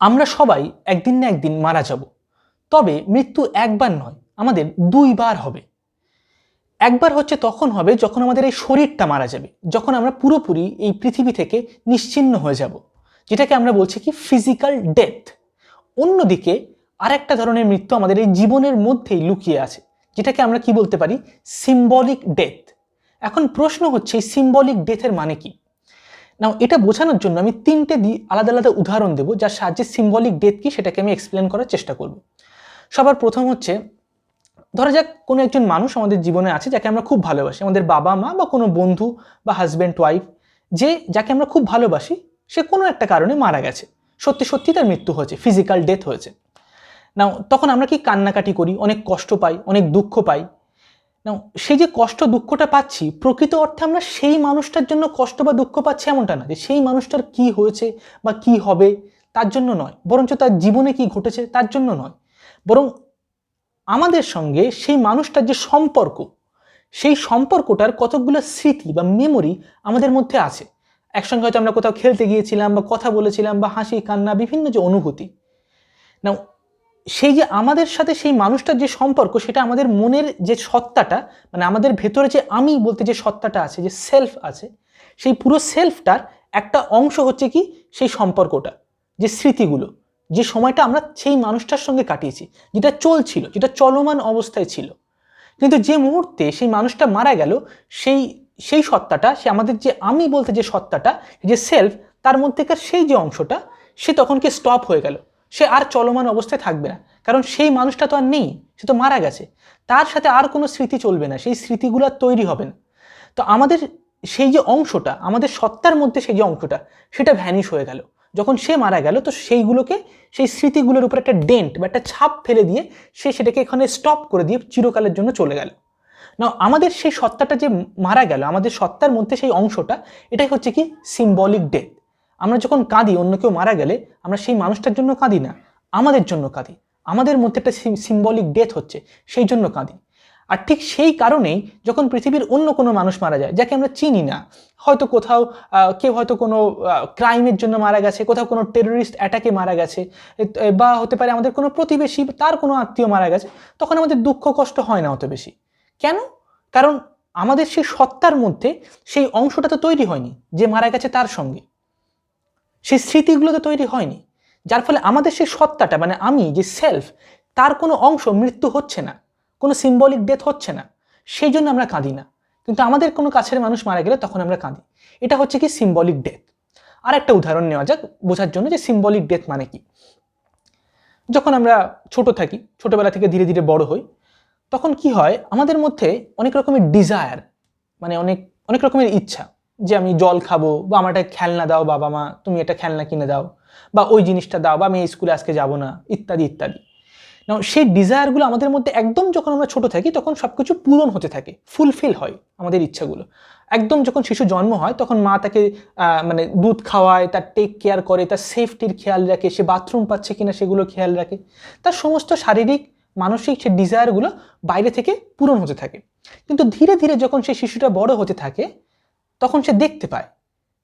আমরা সবাই একদিন না একদিন মারা যাব। তবে মৃত্যু একবার নয়, আমাদের দুইবার হবে। একবার হচ্ছে তখন হবে যখন আমাদের এই শরীরটা মারা যাবে, যখন আমরা পুরোপুরি এই পৃথিবী থেকে নিশ্চিন্ন হয়ে যাব, যেটাকে আমরা বলছি কি ফিজিক্যাল ডেথ অন্যদিকে আরেকটা ধরনের মৃত্যু আমাদের এই জীবনের মধ্যেই লুকিয়ে আছে, যেটাকে আমরা কি বলতে পারি? সিম্বলিক ডেথ এখন প্রশ্ন হচ্ছে সিম্বলিক ডেথের মানে কি? না এটা বোঝানোর জন্য আমি তিনটে আলাদা আলাদা উদাহরণ দেবো, যার সাহায্যে সিম্বলিক ডেথ কি সেটাকে আমি এক্সপ্লেন করার চেষ্টা করব। সবার প্রথম হচ্ছে, ধরা যাক কোনো একজন মানুষ আমাদের জীবনে আছে যাকে আমরা খুব ভালোবাসি, আমাদের বাবা মা বা কোনো বন্ধু বা হাজব্যান্ড ওয়াইফ যে যাকে আমরা খুব ভালোবাসি, সে কোনো একটা কারণে মারা গেছে। সত্যি সত্যি তার মৃত্যু হয়েছে ফিজিক্যাল ডেথ হয়েছে। না তখন আমরা কি কান্নাকাটি করি, অনেক কষ্ট পাই, অনেক দুঃখ পাই? সেই যে কষ্ট দুঃখটা পাচ্ছি, প্রকৃত অর্থে আমরা সেই মানুষটার জন্য কষ্ট বা দুঃখ পাচ্ছি এমনটা না যে সেই মানুষটার কি হয়েছে বা কি হবে তার জন্য নয়। বরঞ্চ তার জীবনে কি ঘটেছে তার জন্য নয়। বরং আমাদের সঙ্গে সেই মানুষটার যে সম্পর্ক, সেই সম্পর্কটার কতকগুলো স্মৃতি বা মেমোরি আমাদের মধ্যে আছে। একসঙ্গে হয়তো আমরা কোথাও খেলতে গিয়েছিলাম বা কথা বলেছিলাম বা হাসি, কান্না, বিভিন্ন যে অনুভূতি। না সেই যে আমাদের সাথে সেই মানুষটার যে সম্পর্ক, সেটা আমাদের মনের যে সত্তাটা মানে আমাদের ভেতরে যে আমি বলতে যে সত্তাটা আছে, যে সেলফ আছে, সেই পুরো সেলফটার একটা অংশ হচ্ছে কি? সেই সম্পর্কটা, যে স্মৃতিগুলো, যে সময়টা আমরা সেই মানুষটার সঙ্গে কাটিয়েছি, যেটা চলছিল, যেটা চলমান অবস্থায় ছিল। কিন্তু যে মুহূর্তে সেই মানুষটা মারা গেল, সেই সেই সত্তাটা, সে আমাদের যে আমি বলতে যে সত্তাটা, যে সেলফ তার মধ্যেকার সেই যে অংশটা, সে তখন কি স্টপ হয়ে গেল। সে আর চলমান অবস্থায় থাকবে না। কারণ সেই মানুষটা তো আর নেই, সে তো মারা গেছে। তার সাথে আর কোনো স্মৃতি চলবে না, সেই স্মৃতিগুলো আর তৈরি হবে না। তো আমাদের সেই যে অংশটা, আমাদের সত্তার মধ্যে সেই যে অংশটা, সেটা ভ্যানিশ হয়ে গেল। যখন সে মারা গেল, তো সেইগুলোকে, সেই স্মৃতিগুলোর উপর একটা ডেন্ট বা একটা ছাপ ফেলে দিয়ে সে সেটাকে এখানে স্টপ করে দিয়ে চিরকালের জন্য চলে গেল। না আমাদের সেই সত্তাটা যে মারা গেল, আমাদের সত্তার মধ্যে সেই অংশটা, এটাই হচ্ছে কি? সিম্বলিক ডেথ আমরা যখন কাঁদি, অন্য কেউ মারা গেলে আমরা সেই মানুষটার জন্য কাঁদি না, আমাদের জন্য কাঁদি। আমাদের মধ্যে একটা সিম্বলিক ডেথ হচ্ছে, সেই জন্য কাঁদি। আর ঠিক সেই কারণেই যখন পৃথিবীর অন্য কোনো মানুষ মারা যায়, যাকে আমরা চিনি না, হয়তো কোথাও কেউ হয়তো কোনো ক্রাইমের জন্য মারা গেছে, কোথাও কোনো টেররিস্ট অ্যাটাকে মারা গেছে বা হতে পারে আমাদের কোনো প্রতিবেশী, তার কোনো আত্মীয় মারা গেছে, তখন আমাদের দুঃখ কষ্ট হয় না অত বেশি। কেন? কারণ আমাদের সেই সত্তার মধ্যে সেই অংশটা তো তৈরি হয়নি যে মারা গেছে তার সঙ্গে। সেই স্মৃতিগুলো তো তৈরি হয়নি। যার ফলে আমাদের সেই সত্তাটা মানে আমি, যে সেলফ তার কোনো অংশ মৃত্যু হচ্ছে না, কোনো সিম্বলিক ডেথ হচ্ছে না। সেই জন্য আমরা কাঁদি না। কিন্তু আমাদের কোনো কাছের মানুষ মারা গেলে তখন আমরা কাঁদি। এটা হচ্ছে কি সিম্বলিক ডেথ আর একটা উদাহরণ নেওয়া যাক বোঝার জন্য যে সিম্বলিক ডেথ মানে কি। যখন আমরা ছোট থাকি, ছোটবেলা থেকে ধীরে ধীরে বড় হই, তখন কি হয়, আমাদের মধ্যে অনেক রকমের ডিজায়ার মানে অনেক অনেক রকমের ইচ্ছা যে আমি জল খাব বা আমার একটা খেলনা দাও বাবা মা, তুমি একটা খেলনা কিনে দাও বা ওই জিনিসটা দাও বা আমি এই স্কুলে আজকে যাব না, ইত্যাদি ইত্যাদি। না সেই ডিজায়ারগুলো আমাদের মধ্যে একদম যখন আমরা ছোট থাকি, তখন সব কিছু পূরণ হতে থাকে ফুলফিল হয় আমাদের ইচ্ছাগুলো। একদম যখন শিশু জন্ম হয়, তখন মা তাকে মানে দুধ খাওয়ায়, তার টেক কেয়ার করে, তার সেফটির খেয়াল রাখে, সে বাথরুম পাচ্ছে কিনা সেগুলো খেয়াল রাখে। তার সমস্ত শারীরিক, মানসিক সে ডিজায়ারগুলো বাইরে থেকে পূরণ হতে থাকে। কিন্তু ধীরে ধীরে যখন সেই শিশুটা বড় হতে থাকে তখন সে দেখতে পায়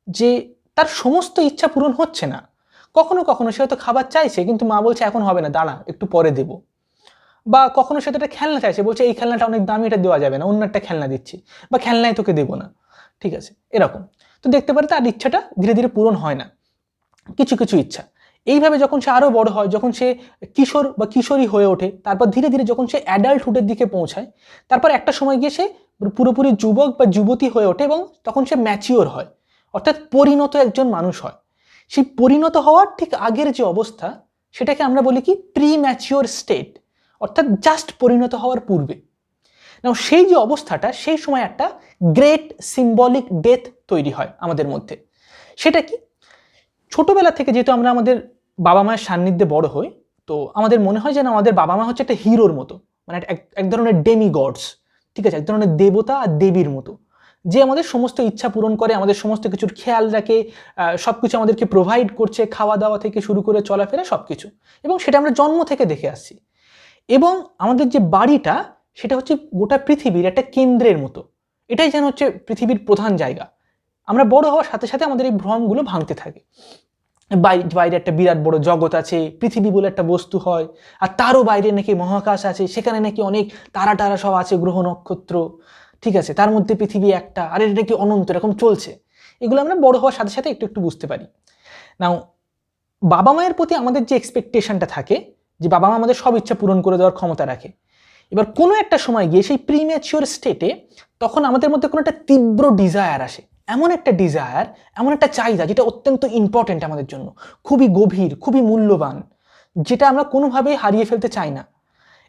যে তার সমস্ত ইচ্ছা পূরণ হচ্ছে না। কখনো কখনো সে হয়তো খাবার চাইছে, কিন্তু মা বলছে, এখন হবে না, দাঁড়া, একটু পরে দেব। বা কখনো সে তো একটা খেলনা চাইছে, বলছে, এই খেলনাটা অনেক দামি, এটা দেওয়া যাবে না, অন্য একটা খেলনা দিচ্ছি। বা খেলনায় তোকে দেবো না। ঠিক আছে, এরকম। তো দেখতে পারে তার ইচ্ছাটা ধীরে ধীরে পূরণ হয় না। কিছু কিছু ইচ্ছা। এইভাবে যখন সে আরও বড় হয়, যখন সে কিশোর বা কিশোরী হয়ে ওঠে, তারপর ধীরে ধীরে যখন সে অ্যাডাল্টহুডের দিকে পৌঁছায়, তারপর একটা সময় গিয়ে সে পুরোপুরি যুবক বা যুবতী হয়ে ওঠে এবং তখন সে ম্যাচিওর হয়। অর্থাৎ পরিণত একজন মানুষ হয়। সেই পরিণত হওয়ার ঠিক আগের যে অবস্থা, সেটাকে আমরা বলি কি প্রি ম্যাচিওর স্টেট অর্থাৎ জাস্ট পরিণত হওয়ার পূর্বে। না সেই যে অবস্থাটা, সেই সময় একটা গ্রেট সিম্বলিক ডেথ তৈরি হয় আমাদের মধ্যে। সেটা কি? ছোটবেলা থেকে যেহেতু আমরা আমাদের বাবা মায়ের সান্নিধ্যে বড় হই, তো আমাদের মনে হয় যেন আমাদের বাবা মা হচ্ছে একটা হিরোর মতো মানে এক এক ধরনের ডেমি গডস ঠিক আছে? এক ধরনের দেবতা আর দেবীর মতো। যে আমাদের সমস্ত ইচ্ছা পূরণ করে, আমাদের সমস্ত কিছুর খেয়াল রাখে সব কিছু আমাদেরকে প্রোভাইড করছে খাওয়া দাওয়া থেকে শুরু করে চলাফেরা সব কিছু এবং সেটা আমরা জন্ম থেকে দেখে আসছি। এবং আমাদের যে বাড়িটা, সেটা হচ্ছে গোটা পৃথিবীর একটা কেন্দ্রের মতো। এটাই যেন হচ্ছে পৃথিবীর প্রধান জায়গা। আমরা বড় হওয়ার সাথে সাথে আমাদের এই ভ্রমগুলো ভাঙতে থাকে। বাইরে একটা বিরাট বড় জগৎ আছে, পৃথিবী বলে একটা বস্তু হয়, আর তারও বাইরে নাকি মহাকাশ আছে, সেখানে নাকি অনেক তারা টারা সব আছে, গ্রহ নক্ষত্র, ঠিক আছে? তার মধ্যে পৃথিবী একটা, আর এটা নাকি অনন্ত, এরকম চলছে। এগুলো আমরা বড় হওয়ার সাথে সাথে একটু একটু বুঝতে পারি। নাও বাবা মায়ের প্রতি আমাদের যে এক্সপেকটেশনটা থাকে, যে বাবা মা আমাদের সব ইচ্ছা পূরণ করে দেওয়ার ক্ষমতা রাখে, এবার কোনো একটা সময় গিয়ে সেই প্রিম্যাচিওর স্টেটে তখন আমাদের মধ্যে কোনো একটা তীব্র ডিজায়ার আসে। এমন একটা ডিজায়ার এমন একটা চাহিদা যেটা অত্যন্ত ইম্পর্ট্যান্ট আমাদের জন্য, খুবই গভীর, খুবই মূল্যবান, যেটা আমরা কোনোভাবেই হারিয়ে ফেলতে চাই না।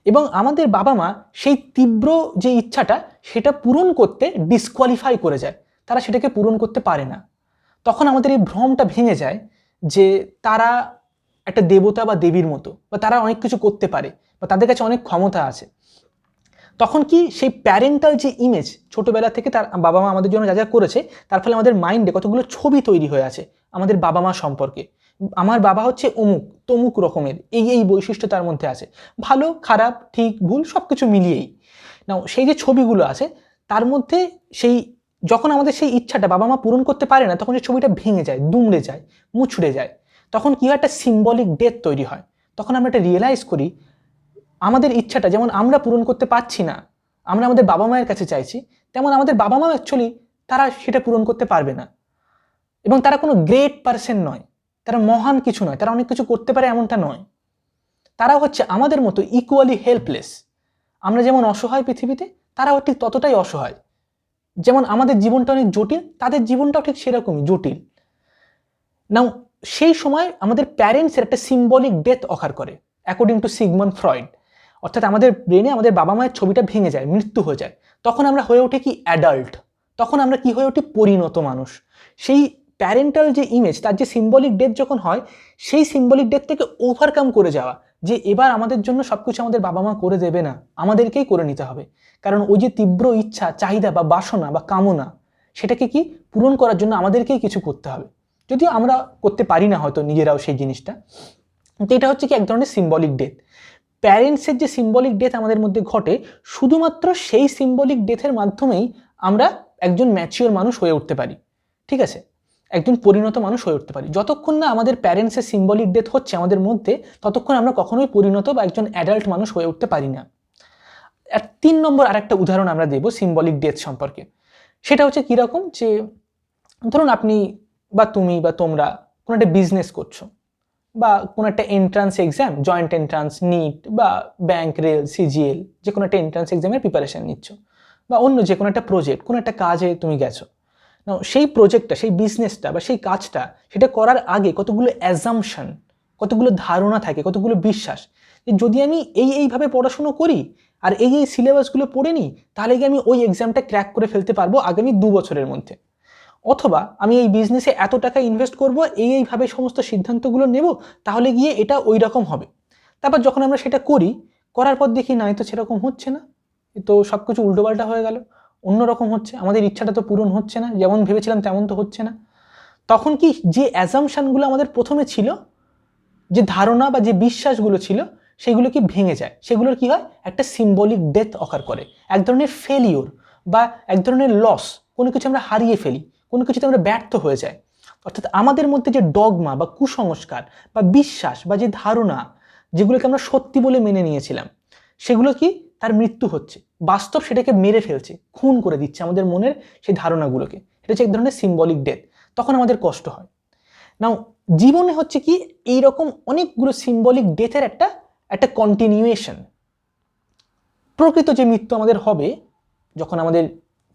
এবং আমাদের বাবা মা সেই তীব্র যে ইচ্ছাটা, সেটা পূরণ করতে ডিসকোয়ালিফাই করে যায়। তারা সেটাকে পূরণ করতে পারে না। তখন আমাদের এই ভ্রমটা ভেঙে যায় যে তারা একটা দেবতা বা দেবীর মতো, বা তারা অনেক কিছু করতে পারে, বা তাদের কাছে অনেক ক্ষমতা আছে। তখন কি সেই প্যারেন্টাল যে ইমেজ ছোটোবেলা থেকে তার বাবা মা আমাদের জন্য যা যা করেছে, তার ফলে আমাদের মাইন্ডে কতগুলো ছবি তৈরি হয়ে আছে আমাদের বাবা মা সম্পর্কে। আমার বাবা হচ্ছে অমুক, তমুক রকমের, এই এই বৈশিষ্ট্য তার মধ্যে আছে। ভালো, খারাপ, ঠিক, ভুল সব কিছু মিলিয়েই। নাও সেই যে ছবিগুলো আছে, তার মধ্যে সেই, যখন আমাদের সেই ইচ্ছাটা বাবা মা পূরণ করতে পারে না, তখন সেই ছবিটা ভেঙে যায়, দুমড়ে যায়, মুছড়ে যায়। তখন কী হয়? একটা সিম্বলিক ডেথ তৈরি হয়। তখন আমরা এটা রিয়েলাইজ করি আমাদের ইচ্ছাটা যেমন আমরা পূরণ করতে পারছি না, আমরা আমাদের বাবা মায়ের কাছে চাইছি, তেমন আমাদের বাবা মা অ্যাকচুয়ালি তারা সেটা পূরণ করতে পারবে না। এবং তারা কোনো গ্রেট পার্সন নয়, তারা মহান কিছু নয়, তারা অনেক কিছু করতে পারে এমনটা নয়। তারা হচ্ছে আমাদের মতো ইকুয়ালি হেল্পলেস আমরা যেমন অসহায় পৃথিবীতে, তারাও ঠিক ততটাই অসহায়। যেমন আমাদের জীবনটা অনেক জটিল, তাদের জীবনটাও ঠিক সেরকমই জটিল। নাও সেই সময় আমাদের প্যারেন্টসের একটা সিম্বলিক ডেথ অকার করে অ্যাকর্ডিং টু সিগমন ফ্রয়েড অর্থাৎ আমাদের ব্রেনে আমাদের বাবা মায়ের ছবিটা ভেঙে যায়, মৃত্যু হয়ে যায়। তখন আমরা হয়ে ওঠে কি অ্যাডাল্ট তখন আমরা কি হয়ে উঠি পরিণত মানুষ। সেই প্যারেন্টাল যে ইমেজ তার যে সিম্বলিক ডেথ যখন হয়, সেই সিম্বলিক ডেথ থেকে ওভারকাম করে যাওয়া, যে এবার আমাদের জন্য সব কিছু আমাদের বাবা মা করে দেবে না, আমাদেরকেই করে নিতে হবে। কারণ ওই যে তীব্র ইচ্ছা, চাহিদা বা বাসনা বা কামনা, সেটাকে কি পূরণ করার জন্য আমাদেরকেই কিছু করতে হবে। যদিও আমরা করতে পারি না হয়তো নিজেরাও সেই জিনিসটা। তো এটা হচ্ছে কি এক ধরনের সিম্বলিক ডেথ প্যারেন্টসের যে সিম্বলিক ডেথ আমাদের মধ্যে ঘটে, শুধুমাত্র সেই সিম্বলিক ডেথের মাধ্যমেই আমরা একজন ম্যাচিওর মানুষ হয়ে উঠতে পারি। ঠিক আছে? একজন পরিণত মানুষ হয়ে উঠতে পারি। যতক্ষণ না আমাদের প্যারেন্টসের সিম্বলিক ডেথ হচ্ছে আমাদের মধ্যে, ততক্ষণ আমরা কখনোই পরিণত বা একজন অ্যাডাল্ট মানুষ হয়ে উঠতে পারি না। আর তিন নম্বর আরেকটা উদাহরণ আমরা দেব সিম্বলিক ডেথ সম্পর্কে। সেটা হচ্ছে কীরকম যে, ধরুন আপনি বা তুমি বা তোমরা কোনো একটা বিজনেস করছ। বা কোনো একটা entrance exam joint entrance NEET বা ব্যাংক রেল সিজিএল যে কোনো একটা এন্ট্রান্স এক্সামের প্রিপারেশান নিচ্ছ বা অন্য যে কোনো একটা প্রজেক্ট কোনো একটা কাজে তুমি গেছো। না সেই প্রজেক্টটা সেই বিজনেসটা বা সেই কাজটা, সেটা করার আগে কতগুলো অ্যাজামশন কতগুলো ধারণা থাকে, কতগুলো বিশ্বাস যে যদি আমি এই এইভাবে পড়াশুনো করি আর এই এই সিলেবাসগুলো পড়ে নিই, তাহলে গিয়ে আমি ওই এক্সামটা ক্র্যাক করে ফেলতে পারব আগামী দু বছরের মধ্যে? অথবা আমি এই বিজনেসে এত টাকা ইনভেস্ট করব, এই এইভাবে সমস্ত সিদ্ধান্তগুলো নেব, তাহলে গিয়ে এটা ওই রকম হবে। তারপর যখন আমরা সেটা করি, করার পর দেখি, না তো সেরকম হচ্ছে না। তো সব কিছু উল্টোপাল্টা হয়ে গেল। অন্যরকম হচ্ছে। আমাদের ইচ্ছাটা তো পূরণ হচ্ছে না। যেমন ভেবেছিলাম তেমন তো হচ্ছে না। তখন কি যে অ্যাজামশানগুলো আমাদের প্রথমে ছিল, যে ধারণা বা যে বিশ্বাসগুলো ছিল, সেগুলো কি ভেঙে যায়? সেগুলোর কি হয়? একটা সিম্বলিক ডেথ অকার করে। এক ধরনের ফেলিওর বা এক ধরনের লস কোনো কিছু আমরা হারিয়ে ফেলি। কোনো কিছুতে আমরা ব্যর্থ হয়ে যাই। অর্থাৎ আমাদের মধ্যে যে ডগমা বা কুসংস্কার বা বিশ্বাস বা যে ধারণা যেগুলোকে আমরা সত্যি বলে মেনে নিয়েছিলাম, সেগুলো কি তার মৃত্যু হচ্ছে। বাস্তব সেটাকে মেরে ফেলছে, খুন করে দিচ্ছে আমাদের মনের সেই ধারণাগুলোকে। এটা হচ্ছে এক ধরনের সিম্বলিক ডেথ তখন আমাদের কষ্ট হয়। নাও জীবনে হচ্ছে কি এইরকম অনেকগুলো সিম্বলিক ডেথের একটা একটা কন্টিনিউয়েশন প্রকৃত যে মৃত্যু আমাদের হবে, যখন আমাদের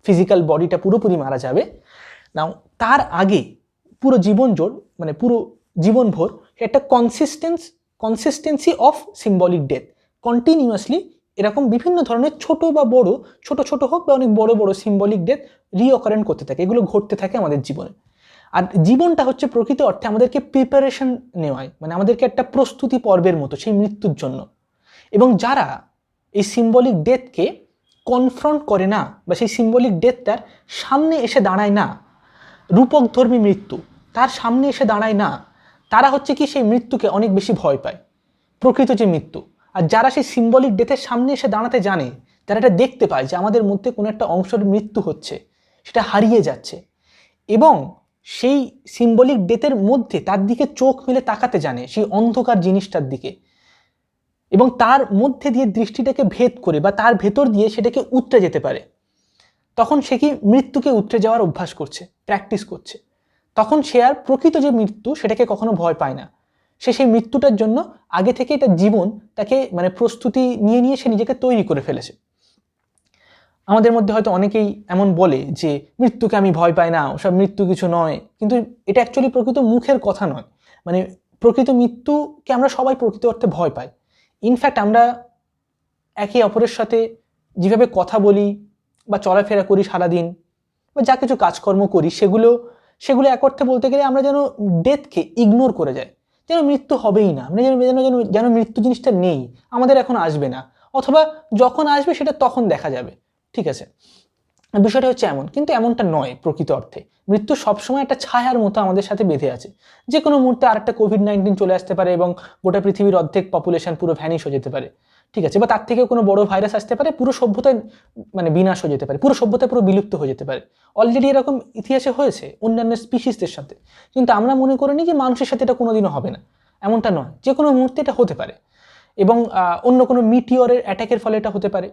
ফিজিক্যাল বডিটা পুরোপুরি মারা যাবে নাও তার আগে পুরো জীবন জোর মানে পুরো জীবনভর একটা consistence consistency of symbolic death continuously এরকম বিভিন্ন ধরনের ছোট বা বড়, ছোট ছোট হোক বা অনেক বড় বড় সিম্বলিক ডেথ রিঅকারেন্ট করতে থাকে। এগুলো ঘটতে থাকে আমাদের জীবনে। আর জীবনটা হচ্ছে প্রকৃত অর্থে আমাদেরকে প্রিপারেশন নেওয়ায় মানে আমাদেরকে একটা প্রস্তুতি পর্বের মতো, সেই মৃত্যুর জন্য। এবং যারা এই সিম্বলিক ডেথকে কনফ্রন্ট করে না বা সেই সিম্বলিক ডেথটার সামনে এসে দাঁড়ায় না রূপকধর্মী মৃত্যু, তার সামনে এসে দাঁড়ায় না, তারা হচ্ছে কি সেই মৃত্যুকে অনেক বেশি ভয় পায়। প্রকৃত যে মৃত্যু। আর যারা সেই সিম্বলিক ডেথের সামনে এসে দাঁড়াতে জানে, তারা এটা দেখতে পায় যে আমাদের মধ্যে কোনো একটা অংশের মৃত্যু হচ্ছে, সেটা হারিয়ে যাচ্ছে। এবং সেই সিম্বলিক ডেথের মধ্যে তার দিকে চোখ মেলে তাকাতে জানে, সেই অন্ধকার জিনিসটার দিকে। এবং তার মধ্যে দিয়ে দৃষ্টিটাকে ভেদ করে বা তার ভেতর দিয়ে সেটাকে উতরে যেতে পারে। তখন সে কি মৃত্যুকে উতরে যাওয়ার অভ্যাস করছে প্র্যাকটিস করছে। তখন সে আর প্রকৃত যে মৃত্যু, সেটাকে কখনো ভয় পায় না। সে সেই মৃত্যুটার জন্য আগে থেকেই তার জীবন তাকে মানে প্রস্তুতি নিয়ে নিয়ে সে নিজেকে তৈরি করে ফেলেছে। আমাদের মধ্যে হয়তো অনেকেই এমন বলে যে, মৃত্যুকে আমি ভয় পাই না, ওসব মৃত্যু কিছু নয়। কিন্তু এটা অ্যাকচুয়ালি প্রকৃত মুখের কথা নয়। মানে প্রকৃত মৃত্যুকে আমরা সবাই প্রকৃত অর্থে ভয় পাই। ইনফ্যাক্ট আমরা একে অপরের সাথে যেভাবে কথা বলি বা চলাফেরা করি সারাদিন, বা যা কিছু কাজকর্ম করি, সেগুলো সেগুলো এক অর্থে বলতে গেলে আমরা যেন ডেথকে ইগনোর করে যাই। যেন মৃত্যু হবেই না। আমরা যেন যেন যেন যেন মৃত্যু জিনিসটা নেই। আমাদের এখন আসবে না। অথবা যখন আসবে সেটা তখন দেখা যাবে। ঠিক আছে? বিষয়টা হচ্ছে এমন। কিন্তু এমনটা নয় প্রকৃত অর্থে। মৃত্যু সবসময় একটা ছায়ার মতো আমাদের সাথে বেঁধে আছে। যে কোনো মুহূর্তে আরেকটা কোভিড নাইন্টিন চলে আসতে পারে এবং গোটা পৃথিবীর অর্ধেক পপুলেশন পুরো ভ্যানিশ হয়ে যেতে পারে। ঠিক আছে, বা তার থেকেও কোনো বড় ভাইরাস আসতে পারে, পুরো সভ্যতায় মানে বিনাশ হয়ে যেতে পারে, পুরো সভ্যতা পুরো বিলুপ্ত হয়ে যেতে পারে। অলরেডি এরকম ইতিহাসে হয়েছে, অন্যান্য স্পিসিসদের সাথে। কিন্তু আমরা মনে করে নিই যে মানুষের সাথে এটা কোনোদিনও হবে না, এমনটা নয়। যে কোনো মুহূর্তে এটা হতে পারে। এবং অন্য কোনো মিটিওরের অ্যাটাকের ফলে এটা হতে পারে।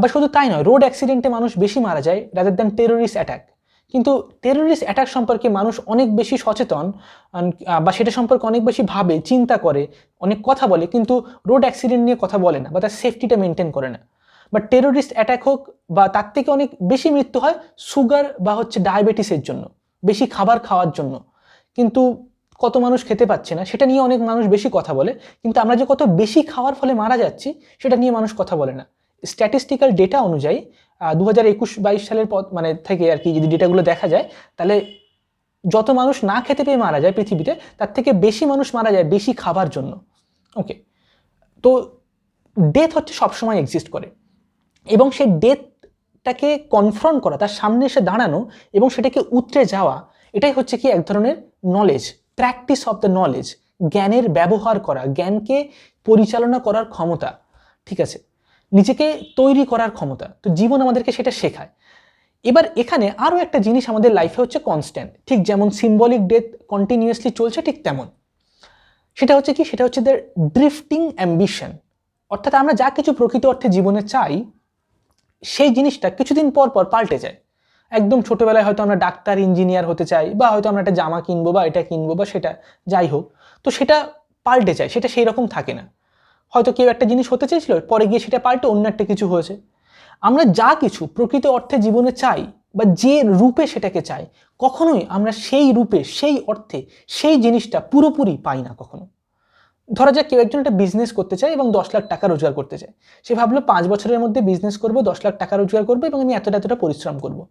বা শুধু তাই নয় রোড অ্যাক্সিডেন্টে মানুষ বেশি মারা যায় রাদার দ্যান টেরোরিস্ট অ্যাটাক কিন্তু টেরোরিস্ট অ্যাটাক সম্পর্কে মানুষ অনেক বেশি সচেতন বা সেটা সম্পর্কে অনেক বেশি ভাবে, চিন্তা করে, অনেক কথা বলে, কিন্তু রোড অ্যাক্সিডেন্ট নিয়ে কথা বলে না বা তার সেফটিটা মেনটেন করে না। বা টেরোরিস্ট অ্যাটাক হোক বা তার থেকে অনেক বেশি মৃত্যু হয় সুগার বা হচ্ছে ডায়াবেটিসের জন্য, বেশি খাবার খাওয়ার জন্য। কিন্তু কত মানুষ খেতে পাচ্ছে না, সেটা নিয়ে অনেক মানুষ বেশি কথা বলে, কিন্তু আমরা যে কত বেশি খাওয়ার ফলে মারা যাচ্ছি, সেটা নিয়ে মানুষ কথা বলে না। স্ট্যাটিস্টিক্যাল ডেটা অনুযায়ী দু হাজার একুশ বাইশ সালের পর মানে থেকে আর কি যদি ডেটাগুলো দেখা যায়, তাহলে যত মানুষ না খেতে পেয়ে মারা যায় পৃথিবীতে, তার থেকে বেশি মানুষ মারা যায় বেশি খাবার জন্য। ওকে তো ডেথ হচ্ছে সবসময় এক্সিস্ট করে। এবং সেই ডেথটাকে কনফ্রন্ট করা, তার সামনে এসে দাঁড়ানো এবং সেটাকে উতরে যাওয়া, এটাই হচ্ছে কি এক ধরনের knowledge practice of the knowledge জ্ঞানের ব্যবহার করা, জ্ঞানকে পরিচালনা করার ক্ষমতা, ঠিক আছে? নিজেকে তৈরি করার ক্ষমতা। তো জীবন আমাদেরকে সেটা শেখায়। এবার এখানে আরও একটা জিনিস আমাদের লাইফে হচ্ছে কনস্ট্যান্ট ঠিক যেমন সিম্বলিক ডেথ কন্টিনিউয়াসলি চলছে ঠিক তেমন। সেটা হচ্ছে কি? সেটা হচ্ছে দ্য ড্রিফটিং অ্যাম্বিশন অর্থাৎ আমরা যা কিছু প্রকৃত অর্থে জীবনে চাই, সেই জিনিসটা কিছুদিন পর পর পাল্টে যায়। একদম ছোটোবেলায় হয়তো আমরা ডাক্তার ইঞ্জিনিয়ার হতে চাই, বা হয়তো আমরা একটা জামা কিনবো, বা এটা কিনবো, বা সেটা, যাই হোক। তো সেটা পাল্টে যায়, সেটা সেই রকম থাকে না। হয়তো কেউ একটা জিনিস হতে চেয়েছিল, পরে গিয়ে সেটা পাল্টে অন্য একটা কিছু হয়েছে। আমরা যা কিছু প্রকৃত অর্থে জীবনে চাই বা যে রূপে সেটাকে চাই, কখনোই আমরা সেই রূপে, সেই অর্থে, সেই জিনিসটা পুরোপুরি পাই না কখনো। ধরা যাক কেউ একজন একটা বিজনেস করতে চায় এবং দশ লাখ টাকা রোজগার করতে চায়। সে ভাবলো পাঁচ বছরের মধ্যে বিজনেস করব, দশ লাখ টাকা রোজগার করব এবং আমি এতটা এতটা পরিশ্রম করব।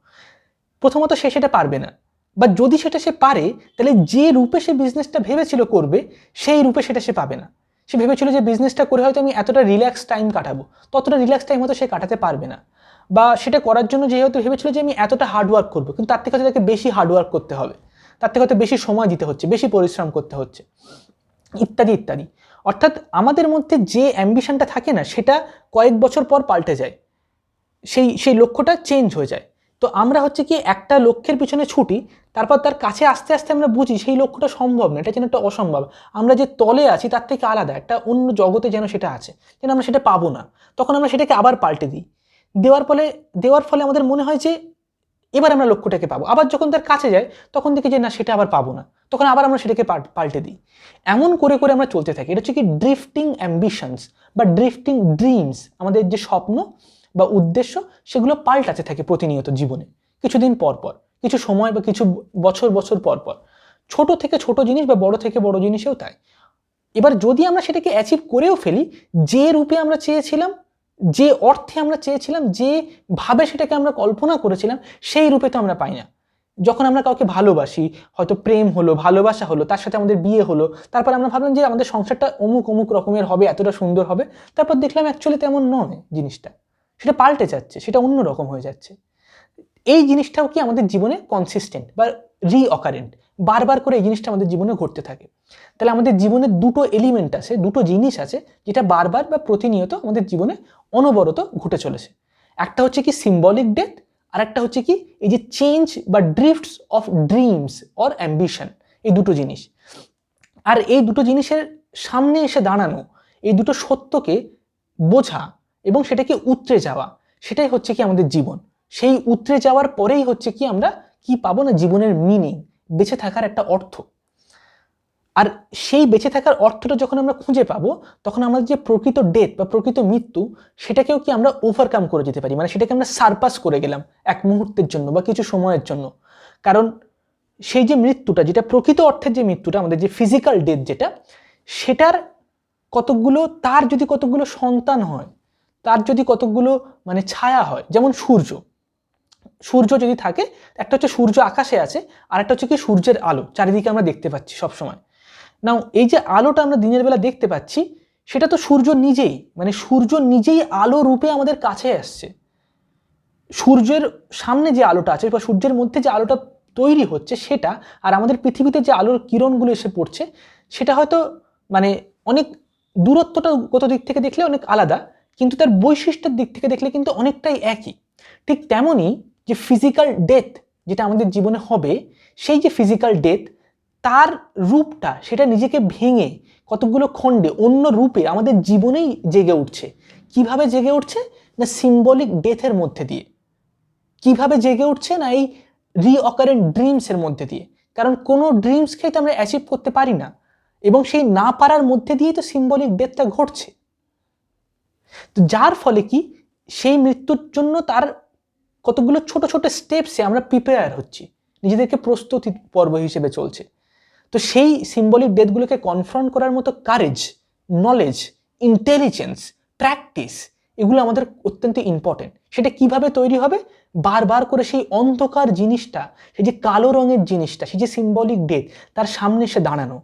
প্রথমত সে সেটা পারবে না। বা যদি সেটা সে পারে, তাহলে যে রূপে সে বিজনেসটা ভেবেছিল করবে, সেই রূপে সেটা সে পাবে না। সে ভেবেছিল যে বিজনেসটা করে হয়তো আমি এতটা রিল্যাক্স টাইম কাটাবো। ততটা রিল্যাক্স টাইম হয়তো সে কাটাতে পারবে না। বা সেটা করার জন্য যেহেতু ভেবেছিল যে আমি এতটা হার্ডওয়ার্ক করব, কিন্তু তার থেকে হয়তো তাকে বেশি হার্ডওয়ার্ক করতে হবে। তার থেকে হয়তো বেশি সময় দিতে হচ্ছে, বেশি পরিশ্রম করতে হচ্ছে। ইত্যাদি ইত্যাদি। অর্থাৎ আমাদের মধ্যে যে অ্যাম্বিশনটা থাকে না, সেটা কয়েক বছর পর পাল্টে যায়। সেই সেই লক্ষ্যটা চেঞ্জ হয়ে যায়। তো আমরা হচ্ছে কি একটা লক্ষ্যের পিছনে ছুটি, তারপর তার কাছে আস্তে আস্তে আমরা বুঝি সেই লক্ষ্যটা সম্ভব না, এটা যেন একটা অসম্ভব। আমরা যে তলে আছি তার থেকে আলাদা, একটা অন্য জগতে যেন সেটা আছে, যেন আমরা সেটা পাবো না। তখন আমরা সেটাকে আবার পাল্টে দিই। দেওয়ার ফলে দেওয়ার ফলে আমাদের মনে হয় যে এবার আমরা লক্ষ্যটাকে পাবো। আবার যখন তার কাছে যায়, তখন দেখি যে না, সেটা আবার পাবো না। তখন আবার আমরা সেটাকে পাল্টে দিই। এমন করে করে আমরা চলতে থাকি। এটা হচ্ছে কি ড্রিফটিং অ্যাম্বিশনস বা ড্রিফটিং ড্রিমস আমাদের যে স্বপ্ন বা উদ্দেশ্য সেগুলো পাল্টাতে থাকে প্রতিনিয়ত জীবনে। কিছুদিন পর পর, কিছু সময় বা কিছু বছর বছর পর পর। ছোট থেকে ছোট জিনিস বা বড় থেকে বড় জিনিসেও তাই। এবার যদি আমরা সেটাকে অ্যাচিভ করেও ফেলি, যে রূপে আমরা চেয়েছিলাম, যে অর্থে আমরা চেয়েছিলাম, যে ভাবে সেটাকে আমরা কল্পনা করেছিলাম, সেই রূপে তো আমরা পাই না। যখন আমরা কাউকে ভালোবাসি, হয়তো প্রেম হলো, ভালোবাসা হলো, তার সাথে আমাদের বিয়ে হলো, তারপর আমরা ভাবলাম যে আমাদের সংসারটা অমুক অমুক রকমের হবে, এতটা সুন্দর হবে, তারপর দেখলাম অ্যাকচুয়ালি তেমন নয় জিনিসটা। সেটা পাল্টে যাচ্ছে, সেটা অন্য রকম হয়ে যাচ্ছে। এই জিনিসটাও কি আমাদের জীবনে কনসিস্টেন্ট বা রি অকারেন্ট বারবার করে এই জিনিসটা আমাদের জীবনে ঘটতে থাকে। তাহলে আমাদের জীবনে দুটো এলিমেন্ট আছে, দুটো জিনিস আছে, যেটা বারবার বা প্রতিনিয়ত আমাদের জীবনে অনবরত ঘটে চলেছে। একটা হচ্ছে কি সিম্বলিক ডেথ আর একটা হচ্ছে কি এই যে চেঞ্জ বা drifts of dreams or ambition এই দুটো জিনিস। আর এই দুটো জিনিসের সামনে এসে দাঁড়ানো, এই দুটো সত্যকে বোঝা এবং সেটাকে উতরে যাওয়া। সেটাই হচ্ছে কি আমাদের জীবন। সেই উতরে যাওয়ার পরেই হচ্ছে কি আমরা কি পাবো না জীবনের মিনিং বেঁচে থাকার একটা অর্থ। আর সেই বেঁচে থাকার অর্থটা যখন আমরা খুঁজে পাবো, তখন আমাদের যে প্রকৃত ডেথ বা প্রকৃত মৃত্যু, সেটাকেও কি আমরা ওভারকাম করে যেতে পারি। মানে সেটাকে আমরা সারপাস করে গেলাম এক মুহূর্তের জন্য বা কিছু সময়ের জন্য। কারণ সেই যে মৃত্যুটা, যেটা প্রকৃত অর্থের যে মৃত্যুটা, আমাদের যে ফিজিক্যাল ডেথ যেটা, সেটার কতকগুলো, তার যদি কতকগুলো সন্তান হয় তার যদি কতকগুলো মানে ছায়া হয়, যেমন সূর্য। সূর্য যদি থাকে, একটা হচ্ছে সূর্য আকাশে আছে আর একটা হচ্ছে কি সূর্যের আলো, চারিদিকে আমরা দেখতে পাচ্ছি সবসময়। নাও এই যে আলোটা আমরা দিনের বেলা দেখতে পাচ্ছি, সেটা তো সূর্য নিজেই মানে সূর্য নিজেই আলো রূপে আমাদের কাছে আসছে। সূর্যের সামনে যে আলোটা আছে, বা সূর্যের মধ্যে যে আলোটা তৈরি হচ্ছে সেটা, আর আমাদের পৃথিবীতে যে আলোর কিরণগুলো এসে পড়ছে, সেটা হয়তো মানে অনেক দূরত্বটা গত দিক থেকে দেখলে অনেক আলাদা কিন্তু তার বৈশিষ্ট্যের দিক থেকে দেখলে কিন্তু অনেকটাই একই। ঠিক তেমনই যে ফিজিক্যাল ডেথ যেটা আমাদের জীবনে হবে, সেই যে ফিজিক্যাল ডেথ তার রূপটা সেটা নিজেকে ভেঙে কতগুলো খণ্ডে অন্য রূপে আমাদের জীবনেই জেগে উঠছে। কীভাবে জেগে উঠছে? না সিম্বলিক ডেথের মধ্যে দিয়ে। কীভাবে জেগে উঠছে? না এই রিঅকারেন্ট ড্রিমসের মধ্যে দিয়ে। কারণ কোনো ড্রিমসকেই তো আমরা অ্যাচিভ করতে পারি না। এবং সেই না পারার মধ্যে দিয়েই তো সিম্বলিক ডেথটা ঘটছে। তো যার ফলে কি? সেই মৃত্যুর জন্য তার কতগুলো ছোট ছোট স্টেপসে আমরা প্রিপেয়ার হচ্ছি। নিজেদেরকে প্রস্তুতি পর্ব হিসেবে চলছে। তো সেই সিম্বলিক ডেথগুলোকে কনফ্রন্ট করার মতো কারেজ নলেজ ইন্টেলিজেন্স প্র্যাকটিস এগুলো আমাদের অত্যন্ত ইম্পর্টেন্ট সেটা কীভাবে তৈরি হবে? বারবার করে সেই অন্ধকার জিনিসটা, সেই যে কালো রঙের জিনিসটা, সেই যে সিম্বলিক ডেথ তার সামনে এসে দাঁড়ানো।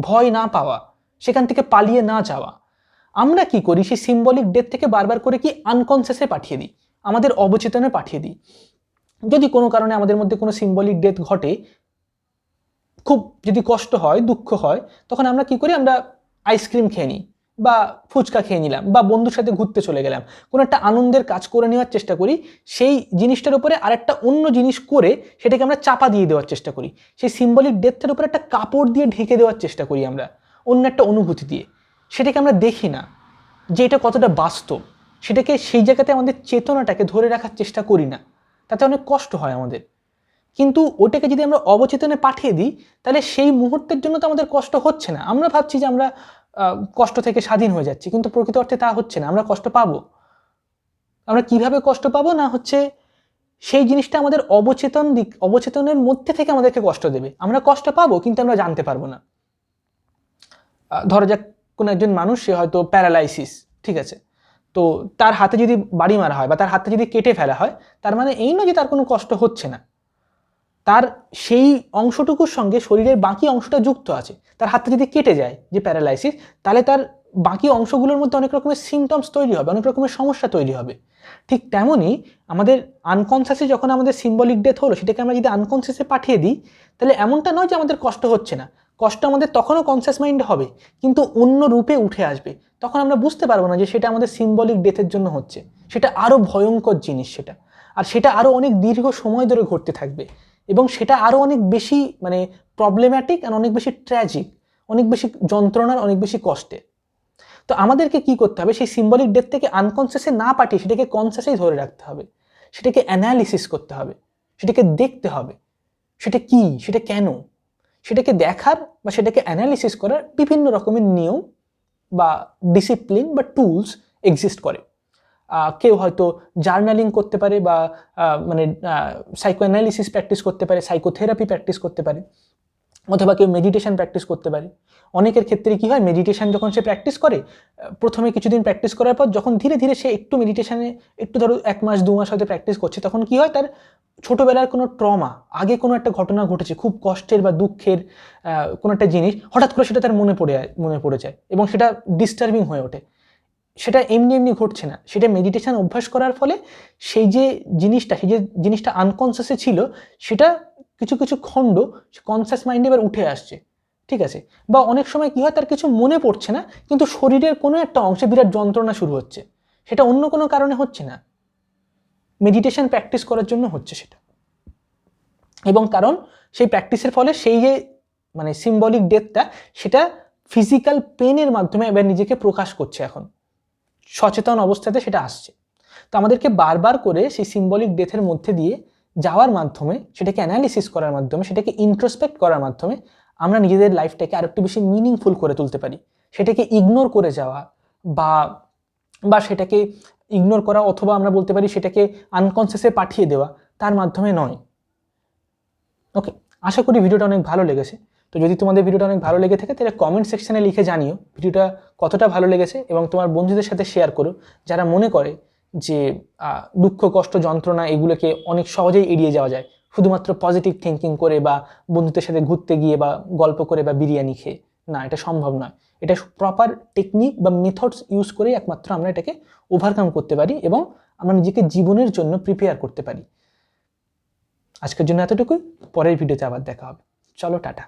ভয় না পাওয়া, সেখান থেকে পালিয়ে না যাওয়া। আমরা কি করি? সেই সিম্বলিক ডেথ থেকে বারবার করে কি আনকনসিয়াসে পাঠিয়ে দিই, আমাদের অবচেতনে পাঠিয়ে দিই। যদি কোনো কারণে আমাদের মধ্যে কোনো সিম্বলিক ডেথ ঘটে, খুব যদি কষ্ট হয়, দুঃখ হয়, তখন আমরা কি করি? আমরা আইসক্রিম খেয়ে নিই বা ফুচকা খেয়ে নিলাম বা বন্ধুর সাথে ঘুরতে চলে গেলাম। কোনো একটা আনন্দের কাজ করে নেওয়ার চেষ্টা করি, সেই জিনিসটার উপরে আরেকটা অন্য জিনিস করে সেটাকে আমরা চাপা দিয়ে দেওয়ার চেষ্টা করি। সেই সিম্বলিক ডেথের উপরে একটা কাপড় দিয়ে ঢেকে দেওয়ার চেষ্টা করি আমরা, অন্য একটা অনুভূতি দিয়ে। সেটাকে আমরা দেখি না যে এটা কতটা বাস্তব। সেটাকে সেই জায়গাতে আমাদের চেতনাটাকে ধরে রাখার চেষ্টা করি না। তাতে অনেক কষ্ট হয় আমাদের। কিন্তু ওটাকে যদি আমরা অবচেতনে পাঠিয়ে দিই, তাহলে সেই মুহূর্তের জন্য তো আমাদের কষ্ট হচ্ছে না। আমরা ভাবছি যে আমরা কষ্ট থেকে স্বাধীন হয়ে যাচ্ছি, কিন্তু প্রকৃত অর্থে তা হচ্ছে না। আমরা কষ্ট পাবো। আমরা কীভাবে কষ্ট পাবো? না হচ্ছে সেই জিনিসটা আমাদের অবচেতন দিক, অবচেতনের মধ্যে থেকে আমাদেরকে কষ্ট দেবে। আমরা কষ্ট পাবো, কিন্তু আমরা জানতে পারব না। ধরা যাক কোনো একজন মানুষ, সে হয়তো প্যারালাইসিস, ঠিক আছে? তো তার হাতে যদি বাড়ি মারা হয় বা তার হাতে যদি কেটে ফেলা হয়, তার মানে এই নয় যে তার কোনো কষ্ট হচ্ছে না। তার সেই অংশটুকুর সঙ্গে শরীরের বাকি অংশটা যুক্ত আছে। তার হাতটা যদি কেটে যায় যে প্যারালাইসিস, তাহলে তার বাকি অংশগুলোর মধ্যে অনেক রকমের সিমটমস তৈরি হবে, অনেক রকমের সমস্যা তৈরি হবে। ঠিক তেমনই আমাদের আনকনসিয়াসে যখন আমাদের সিম্বলিক ডেথ হলো, সেটাকে আমরা যদি আনকনসিয়াসে পাঠিয়ে দিই, তাহলে এমনটা নয় যে আমাদের কষ্ট হচ্ছে না। কষ্ট আমাদের তখনও কনসিয়াস মাইন্ড হবে, কিন্তু অন্য রূপে উঠে আসবে। তখন আমরা বুঝতে পারব না যে সেটা আমাদের সিম্বলিক ডেথের জন্য হচ্ছে। সেটা আরও ভয়ঙ্কর জিনিস সেটা। আর সেটা আরও অনেক দীর্ঘ সময় ধরে ঘটতে থাকবে। এবং সেটা আরও অনেক বেশি মানে প্রবলেম্যাটিক আর অনেক বেশি ট্র্যাজিক অনেক বেশি যন্ত্রণার, অনেক বেশি কষ্টে। তো আমাদেরকে কি করতে হবে? সেই সিম্বলিক ডেথ থেকে আনকনসিয়াসে না পাঠিয়ে সেটাকে কনসিয়াসেই ধরে রাখতে হবে। সেটাকে অ্যানালিসিস করতে হবে। সেটাকে দেখতে হবে। সেটা কি? সেটা কেন? সেটাকে দেখার বা সেটাকে অ্যানালিসিস করার বিভিন্ন রকমের নিয়ম বা ডিসিপ্লিন বা টুলস এক্সিস্ট করে। কেউ হয়তো জার্নালিং করতে পারে বা মানে সাইকো অ্যানালিসিস প্র্যাকটিস করতে পারে সাইকোথেরাপি প্র্যাকটিস করতে পারে। অথবা কেউ মেডিটেশান প্র্যাকটিস করতে পারে। অনেকের ক্ষেত্রে কি হয় মেডিটেশান যখন সে প্র্যাকটিস করে, প্রথমে কিছুদিন প্র্যাকটিস করার পর যখন ধীরে ধীরে সে একটু মেডিটেশানে একটু ধরো এক মাস, দু মাস হয়তো প্র্যাকটিস করছে, তখন কি হয়, তার ছোটোবেলার কোনো ট্রমা আগে কোনো একটা ঘটনা ঘটেছে, খুব কষ্টের বা দুঃখের কোনো একটা জিনিস, হঠাৎ করে সেটা তার মনে পড়ে মনে পড়ে যায় এবং সেটা ডিস্টার্বিং হয়ে ওঠে। সেটা এমনি এমনি ঘটছে না। সেটা মেডিটেশান অভ্যাস করার ফলে সেই যে জিনিসটা, সেই যে জিনিসটা আনকনসিয়াসে ছিল, সেটা কিছু কিছু খণ্ড কনসিয়াস মাইন্ডে এবার উঠে আসছে, ঠিক আছে? বা অনেক সময় কী হয়, তার কিছু মনে পড়ছে না, কিন্তু শরীরের কোনো একটা অংশে বিরাট যন্ত্রণা শুরু হচ্ছে। সেটা অন্য কোনো কারণে হচ্ছে না। মেডিটেশন প্র্যাকটিস করার জন্য হচ্ছে সেটা। এবং কারণ সেই প্র্যাকটিসের ফলে সেই যে মানে সিম্বলিক ডেথটা সেটা ফিজিক্যাল পেনের মাধ্যমে এবার নিজেকে প্রকাশ করছে এখন। সচেতন অবস্থাতে সেটা আসছে। তো আমাদেরকে বারবার করে সেই সিম্বলিক ডেথের মধ্যে দিয়ে যাওয়ার মাধ্যমে, সেটাকে অ্যানালিসিস করার মাধ্যমে, সেটাকে ইন্ট্রোস্পেক্ট করার মাধ্যমে আমরা নিজেদের লাইফটাকে আরেকটু বেশি মিনিংফুল করে তুলতে পারি। সেটাকে ইগনোর করে যাওয়া বা বা সেটাকে ইগনোর করা অথবা আমরা বলতে পারি সেটাকে আনকনসিয়াসে পাঠিয়ে দেওয়া, তার মাধ্যমে নয়। ওকে আশা করি ভিডিওটা অনেক ভালো লেগেছে। তো যদি তোমাদের ভিডিওটা অনেক ভালো লেগে থাকে, তাহলে কমেন্ট সেকশনে লিখে জানিও। ভিডিওটা কতটা ভালো লেগেছে এবং তোমার বন্ধুদের সাথে শেয়ার করো। যারা মনে করে যে দুঃখ, কষ্ট, যন্ত্রণা এগুলোকে অনেক সহজেই এড়িয়ে যাওয়া যায়। শুধুমাত্র পজিটিভ থিঙ্কিং করে বা বন্ধুদের সাথে ঘুরতে গিয়ে বা গল্প করে বা বিরিয়ানি খেয়ে। না, এটা সম্ভব নয়। এটা প্রপার টেকনিক বা মেথডস ইউজ করেই একমাত্র আমরা এটাকে ওভারকাম করতে পারি এবং আমরা নিজেকে জীবনের জন্য প্রিপেয়ার করতে পারি। আজকের জন্য এতটুকুই। পরের ভিডিওতে আবার দেখা হবে। চলো, টাটা।